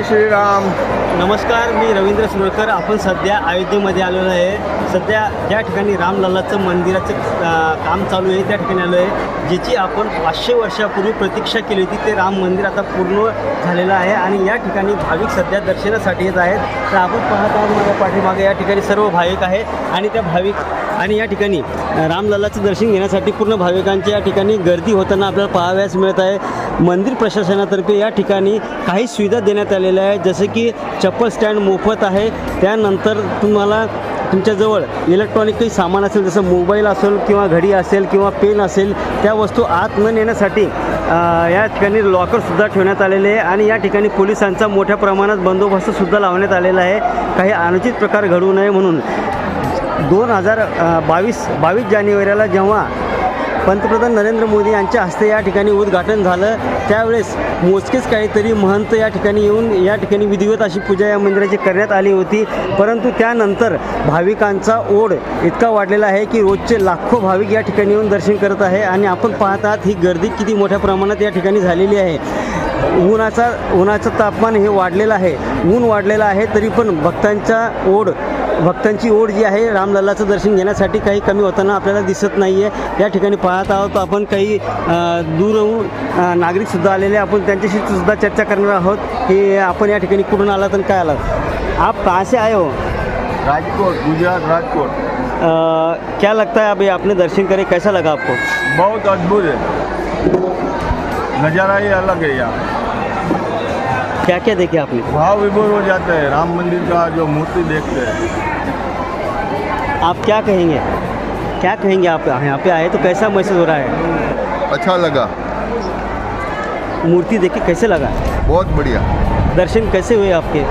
जय श्रीराम. नमस्कार मी रवींद्र सुरकर. आपण सध्या अयोध्येमध्ये आलेलो आहे. सध्या ज्या ठिकाणी रामलल्लाचं मंदिराचं काम चालू आहे त्या ठिकाणी आलो आहे ज्याची आपण पाचशे वर्षापूर्वी प्रतीक्षा केली होती. ते राम मंदिर आता पूर्ण झालेलं आहे आणि या ठिकाणी भाविक सध्या दर्शनासाठी येत आहेत. तर आपण पाहत आहोत माझ्या पाठीमागे या ठिकाणी सर्व भाविक आहे आणि त्या भाविक आणि या ठिकाणी अ, रामलल्लाचं दर्शन घेण्यासाठी पूर्ण भाविकांची या ठिकाणी गर्दी होताना आपल्याला पाहाव्यास मिळत आहे. मंदिर प्रशासनातर्फे या ठिकाणी काही सुविधा देण्यात आलेल्या आहेत. जसे की चप्पल स्टँड मोफत आहे. त्यानंतर तुम्हाला तुमच्याजवळ इलेक्ट्रॉनिक काही सामान असेल जसं मोबाईल असेल किंवा घडी असेल किंवा पेन असेल त्या वस्तू आत न नेण्यासाठी या ठिकाणी लॉकरसुद्धा ठेवण्यात आलेले आहे. आणि या ठिकाणी पोलिसांचा मोठ्या प्रमाणात बंदोबस्तसुद्धा लावण्यात आलेला आहे. काही अनुचित प्रकार घडू नये म्हणून. दोन हजार बावीस बावीस जानेवारीला जेव्हा पंतप्रधान नरेंद्र मोदी यांच्या हस्ते या ठिकाणी उद्घाटन झालं त्यावेळेस मोजकेच काहीतरी महंत या ठिकाणी येऊन या ठिकाणी विधिवत अशी पूजा या मंदिराची करण्यात आली होती. परंतु त्यानंतर भाविकांचा ओढ इतका वाढलेला आहे की रोजचे लाखो भाविक या ठिकाणी येऊन दर्शन करत आहे आणि आपण पाहत आहात ही गर्दी किती मोठ्या प्रमाणात या ठिकाणी झालेली आहे. उन्हाचा उन्हाचं तापमान हे वाढलेलं आहे ऊन वाढलेलं आहे तरी पण भक्तांचा ओढ भक्तांची ओढ जी आहे रामलल्लाचं दर्शन घेण्यासाठी काही कमी होताना आपल्याला दिसत नाही आहे या ठिकाणी पाहत आहोत आपण काही दूरहून नागरिकसुद्धा आलेले आहे. आपण त्यांच्याशी सुद्धा चर्चा करणार आहोत. की आपण या ठिकाणी कुठून आलात आणि काय आलात? आप कहाँ से आए हो? राजकोट गुजरात राजकोट. क्या लगता है अभी आपने दर्शन करे? कैसा लगा आपको? बहुत अद्भुत है। नज़ारा ही अलग है यहाँ। क्या क्या देखे आपने? भाव विभोर हो जाते हैं राम मंदिर का जो मूर्ति देखते हैं। आप क्या कहेंगे? क्या कहेंगे आप यहाँ पे आए तो कैसा महसूस हो रहा है? अच्छा लगा। मूर्ति देख के कैसे लगा? बहुत बढ़िया। दर्शन कैसे हुए आपके?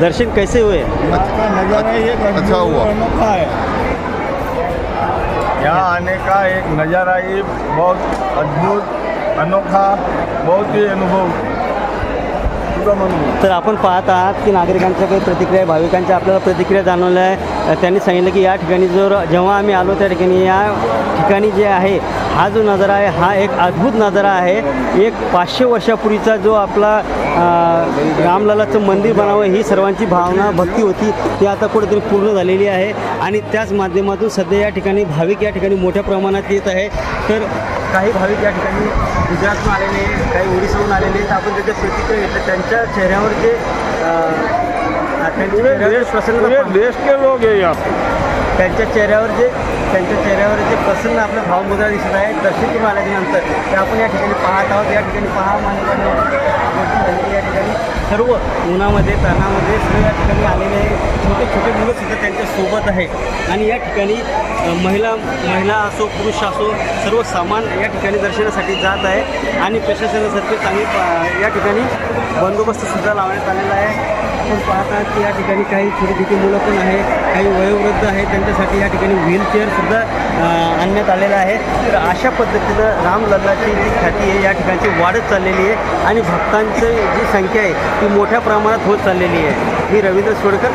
दर्शन कैसे हुए? नज़ारा ही एक अच्छा हुआ। अनोखा है। यहाँ आने का एक नज़ारा ही बहुत अद्भुत अनोखा बहुत ही अनुभव। तर आपण पाहत आहात की नागरिकांच्या काही प्रतिक्रिया भाविकांच्या आपल्याला प्रतिक्रिया जाणवल्या आहे. त्यांनी सांगितलं की या ठिकाणी जर जेव्हा आम्ही आलो त्या ठिकाणी या ठिकाणी जे आहे हा जो नजारा आहे हा एक अद्भुत नजारा आहे. एक पाचशे वर्षापूर्वीचा जो आपला रामललाचं मंदिर बनावं ही सर्वांची भावना भक्ती होती ती आता कुठेतरी पूर्ण झालेली आहे. आणि त्याच माध्यमातून सध्या या ठिकाणी भाविक या ठिकाणी मोठ्या प्रमाणात येत आहे. तर काही भाविक या ठिकाणी गुजरातहून आलेले काही ओडिसाहून आलेले तर आपण त्याच्या प्रतिक्रिया घेतल्या त्यांच्या चेहऱ्यावर जे देश के लोग हैं यहाँ त्यांच्या चेहऱ्यावर जे त्यांच्या चेहऱ्यावर जे प्रसन्न आपलं भावमुद्रा दिसत आहे दर्शन करून आल्याच्यानंतर ते आपण या ठिकाणी पाहत आहोत या ठिकाणी पहा मान्यता या ठिकाणी सर्व उन्हामध्ये तानामध्ये सर्व या ठिकाणी आलेले आहे. छोटे छोटे मुलं सुद्धा आहे आणि या ठिकाणी महिला महिला असो पुरुष असो सर्व सामान या ठिकाणी दर्शनासाठी जात आहे. आणि प्रशासनासारखे चांगली या ठिकाणी बंदोबस्तसुद्धा लावण्यात आलेला आहे. आपण पाहता की या ठिकाणी काही छोटी छोटी मुलं पण आहे काही वयोवृद्ध आहे त्यांच्यासाठी या ठिकाणी व्हीलचेअरसुद्धा आणण्यात आलेला आहे. तर अशा पद्धतीनं रामलल्लाची जी ख्याती आहे या ठिकाणची वाढत चाललेली आहे. आणि भक्तांची जी संख्या आहे ती मोठ्या प्रमाणात होत चाललेली आहे. मी रवींद्र सोडकर